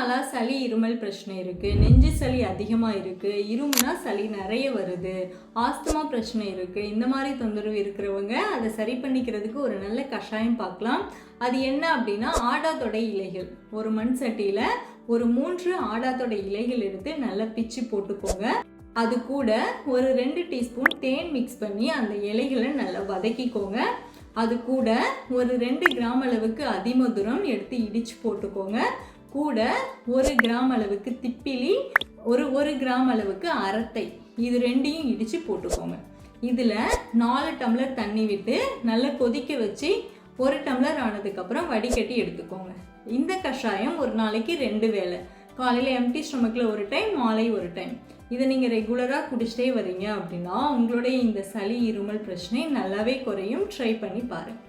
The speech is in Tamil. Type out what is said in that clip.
நாளாக சளி இருமல் பிரச்சனை இருக்குது நெஞ்சு சளி அதிகமாக இருக்குது இருமுனா சளி நிறைய வருது. ஆஸ்துமா பிரச்சனை இருக்குது இந்த மாதிரி தொந்தரவு இருக்கிறவங்க அதை சரி பண்ணிக்கிறதுக்கு ஒரு நல்ல கஷாயம் பார்க்கலாம். அது என்ன அப்படின்னா ஆடாத்தொடை இலைகள். ஒரு மண் சட்டியில் ஒரு மூன்று ஆடாத்தொடை இலைகள் எடுத்து நல்லா பிச்சு போட்டுக்கோங்க. அது கூட ஒரு ரெண்டு டீஸ்பூன் தேன் மிக்ஸ் பண்ணி அந்த இலைகளை நல்லா வதக்கிக்கோங்க. அது கூட ஒரு ரெண்டு கிராம் அளவுக்கு அதிமதுரம் எடுத்து இடிச்சு போட்டுக்கோங்க. கூட ஒரு கிராம் அளவுக்கு திப்பிலி ஒரு ஒரு கிராம் அளவுக்கு அரத்தை இது ரெண்டையும் இடித்து போட்டுக்கோங்க. இதில் நாலு டம்ளர் தண்ணி விட்டு நல்லா கொதிக்க வச்சு ஒரு டம்ளர் ஆனதுக்கப்புறம் வடிகட்டி எடுத்துக்கோங்க. இந்த கஷாயம் ஒரு நாளைக்கு ரெண்டு வேளை. காலையில் எம்டி ஸ்டொமக்கில் ஒரு டைம் மாலை ஒரு டைம் இதை நீங்கள் ரெகுலராக குடிச்சிட்டே வரீங்க அப்படின்னா உங்களுடைய இந்த சளி இருமல் பிரச்சனை நல்லாவே குறையும். ட்ரை பண்ணி பாருங்கள்